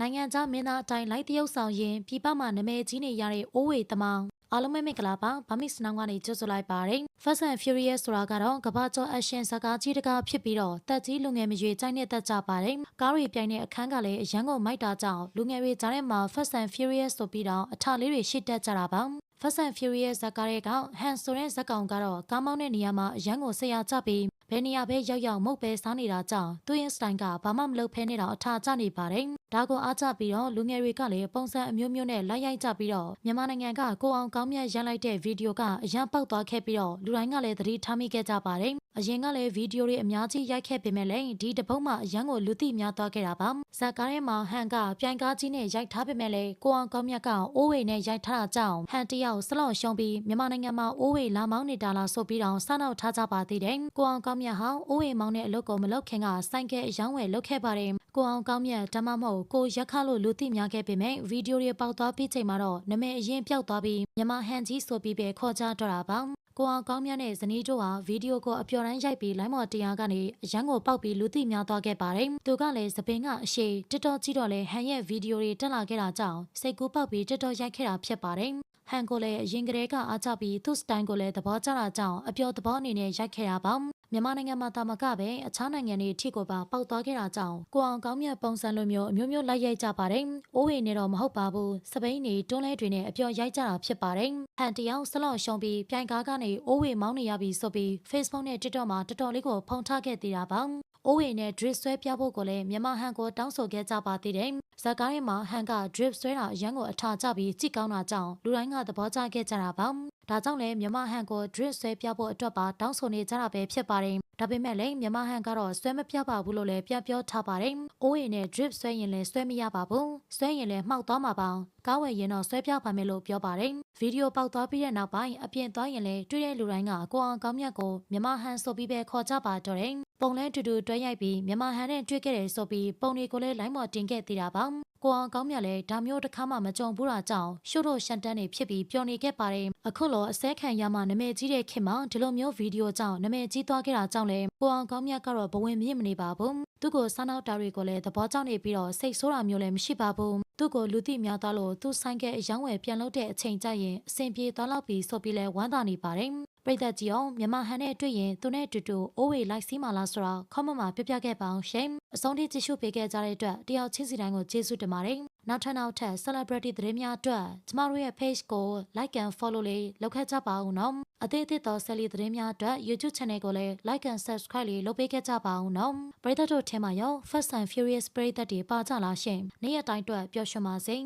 နိုင်ငံခြားမင်းသားအတိုင်းလိုက်တရုပ်ဆောင်ရင်ပြည်ပမှာနာမည်ကြီးနေရတဲ့အိုးဝေတမောင်အားလုံးပဲမင်္ဂလာပါဗမစ်စနောင်းကနေကြိုဆိုလိုက်ပါတယ် Fast and Furious ဆိုတာကတော့ကမ္ဘာကျော် action ဇာတ်ကားကြီးတစ်ကားဖြစ်ပြီးတော့တက်ကြီးလူငယ်မရွေကြိုက်တဲ့တက်ကြပါတယ်ကားတွေပြိုင်တဲ့အခန်းကလည်းအရန်ကိုမိုက်တာကြောင့်လူငယ်တွေကြားထဲမှာ Fast and Furious ဆိုပြီးတော့အထလေးတွေရှစ်တက်ကြတာပါ Fast and Furious ဇာတ်ကားတွေကဟန်ဆိုတဲ့ဇာတ်ကောင်ကတော့ကားမောင်းတဲ့နေရာမှာအရန်ကိုဆရာကြပြီးဘယ်နေရာပဲရောက်ရောက်မုတ်ပဲစားနေတာကြောင့်သူ့ရဲ့စတိုင်ကဘာမှမလုပ်ဖဲနေတာအထာကျနေပါတယ်။ဒါကိုအားကျပြီးတော့လူငယ်တွေကလည်းပုံစံအမျိုးမျိုးနဲ့လိုက်ရိုက်ကြပြီးတော့မြန်မာနိုင်ငံကကိုအောင်ကောင်းမြတ်ရိုက်လိုက်တဲ့ဗီဒီယိုကအရန်ပေါက်သွားခဲ့ပြီးတော့လူတိုင်းကလည်းသတိထားမိခဲ့ကြပါတယ်။အရင်ကလည်းဗီဒီယိုတွေအများကြီးရိုက်ခဲ့ပေမဲ့လည်းဒီတစ်ပုတ်မှအရန်ကိုလူသိများသွားခဲ့တာပါ။ဇာတ်ကားထဲမှာဟန်ကပြိုင်ကားကြီးနဲ့ရိုက်ထားပေမဲ့လည်းကိုအောင်ကောင်းမြတ်ကအိုးဝေနဲ့ရိုက်ထားတာကြောင့်ဟန်တယောက်ဆလော့ရှုံးပြီးမြန်မာနိုင်ငံမှာအိုးဝေလာမောင်းနေတာလားဆိုပြီးတော့စနောက်ထားကြပါသေးတယ်။ကိုအောင်ကောင်းမြတ်ဟာအိုးဝေမောင်းတဲ့အလုပ်ကိုမလုပ်ခင်ကစိုင်းကဲအယောင်းဝယ်လုပ်ခဲ့ပါတယ်။ကိုအောင်ကောင်းမြတ်ဒါမှမဟုတ်ကိုရက်ခလို့လူသိများခဲ့ပေမဲ့ဗီဒီယိုတွေပေါက်သွားပြီးချိန်မှာတော့နာမည်အရင်ပျောက်သွားပြီးမြန်မာဟန်ကြီးဆိုပြီးပဲခေါ်ကြတော့တာပါ။ကိုအောင်ကောင်းမြတ်နဲ့ဇနီးတို့ဟာဗီဒီယိုကိုအပျော်တမ်းရိုက်ပြီးလိုင်းမော်တရားကနေအရန်ကိုပောက်ပြီးလူသိများသွားခဲ့ပါတယ်။သူကလည်းသပင်ကအရှိတစ်တော်ကြီးတော့လဲဟန်ရဲ့ဗီဒီယိုတွေတက်လာခဲ့တာကြောင့်စိတ်ကူးပောက်ပြီးတစ်တော်ရိုက်ခဲ့တာဖြစ်ပါတယ်။ ဟန်ကိုလည်းအရင်ကတည်းကအားကျပြီးသူ့စတိုင်ကိုလည်းသဘောကျတာကြောင့်အပျော်သဘောအနေနဲ့ရိုက်ခဲ့တာပါမြန်မာနိုင်ငံမှာတာမကပဲအခြားနိုင်ငံတွေထိကိုပါပေါက်သွားခဲ့တာကြောင့်ကိုအောင်ကောင်းမြတ်ပုံစံလိုမျိုးအမျိုးမျိုးလိုက်ရိုက်ကြပါတယ်။အိုးဝေနဲ့တော့မဟုတ်ပါဘူး။စပိန်နေတွန်းလဲတွေနဲ့အပျော်ရိုက်ကြတာဖြစ်ပါတယ်။ဟန်တယောက်ဆလော့ရှုံးပြီးပြိုင်ကားကနေအိုးဝေမောင်းနေရပြီဆိုပြီး Facebook နဲ့ TikTok မှာတော်တော်လေးကိုဖုံထားခဲ့သေးတာပါ။အိုးဝေနဲ့ drip ဆွဲပြဖို့ကိုလည်းမြန်မာဟန်ကိုတောင်းဆိုခဲ့ကြပါသေးတယ်။ ဇာတ်ကားထဲမှာဟန်က drip ဆွဲတာအရန်ကိုအထာကျပြီးကြည့်ကောင်းတာကြောင့်လူတိုင်းကသဘောကျခဲ့ကြတာပါ။ဒါကြောင့်လည်းမြန်မာဟန်ကို drip ဆွဲပြဖို့အတွက်ပါတောင်းဆိုနေကြတာပဲဖြစ်ပါတယ်။ ဒါပေမဲ့လည်းမြန်မာဟန်ကတော့ဆွဲမပြပါဘူးလို့လည်းပြန်ပြောထားပါတယ်။အိုးရင်နဲ့ drip ဆွဲရင်လည်းဆွဲမရပါဘူး။ဆွဲရင်လည်းမှောက်သွားမှာပါ။ကားဝယ်ရင်တော့ဆွဲပြပါမယ်လို့ပြောပါတယ်။ဗီဒီယိုပေါက်သွားပြီးတဲ့နောက်ပိုင်းအပြင်သွားရင်လည်းတွေ့တဲ့လူတိုင်းကကိုအောင်ကောင်းမြတ်ကိုမြန်မာဟန်ဆိုပြီးပဲခေါ်ကြပါတော့တယ်။ပုံလဲတူတူတွဲရိုက်ပြီးမြန်မာဟန်နဲ့တွေ့ခဲ့တယ်ဆိုပြီးပုံတွေကိုလည်းလိုင်းမော်တင်ခဲ့သေးတာပါ။ကိုအောင်ကောင်းမြတ်လည်းဒါမျိုးတစ်ခါမှမကြုံဘူးတာကြောင့်ရှုပ်တော့ရှန်တန်းနေဖြစ်ပြီးပျော်နေခဲ့ပါတယ်။အခုလောအစဲခံရမှနာမည်ကြီးတဲ့ခင်မှာဒီလိုမျိုးဗီဒီယိုကြောင့်နာမည်ကြီးသွားခဲ့တာကြောင့်လည်းကိုအောင်ကောင်းမြတ်ကတော့ဘဝင်မြင့်မနေပါဘူး။သူ့ကိုစားနောက်တာတွေကိုလည်းသဘောကျနေပြီးတော့စိတ်ဆိုးတာမျိုးလည်းမရှိပါဘူး။သူ့ကိုလူသိများသွားလို့သူဆိုင်ကအယောင်းဝယ်ပြန်လုပ်တဲ့အချိန်ကျရင်အဆင်ပြေသွားလောက်ပြီးဆိုပြီးလဲဝမ်းသာနေပါတယ်။ ပြည်သက်ကြီးအောင်မြန်မာဟန်နဲ့တွေ့ရင်သူနဲ့အတူတူအိုးဝေလိုက်စီးမာလားဆိုတော့ comment မှာပြပြခဲ့ပါအောင်ရှင်အဆုံးထိကြည့်ရှုပေးခဲ့ကြတဲ့အတွက်တယောက်ချင်းစီတိုင်းကိုကျေးဇူးတင်ပါတယ်နောက်ထပ်နောက်ထပ် celebrity သတင်းများအတွက်ကျမတို့ရဲ့ page ကို like and follow လေးလုပ်ခဲ့ကြပါဦးနော်အသေးအသေးသော celebrity သတင်းများအတွက် YouTube channel ကိုလည်း like and subscribe လေးလုပ်ပေးခဲ့ကြပါဦးနော်ပရိသတ်တို့ထဲမှာရော Fast and Furious ပရိသတ်တွေပါကြလားရှင်နေ့ရက်တိုင်းအတွက်ပျော်ရွှင်ပါစေ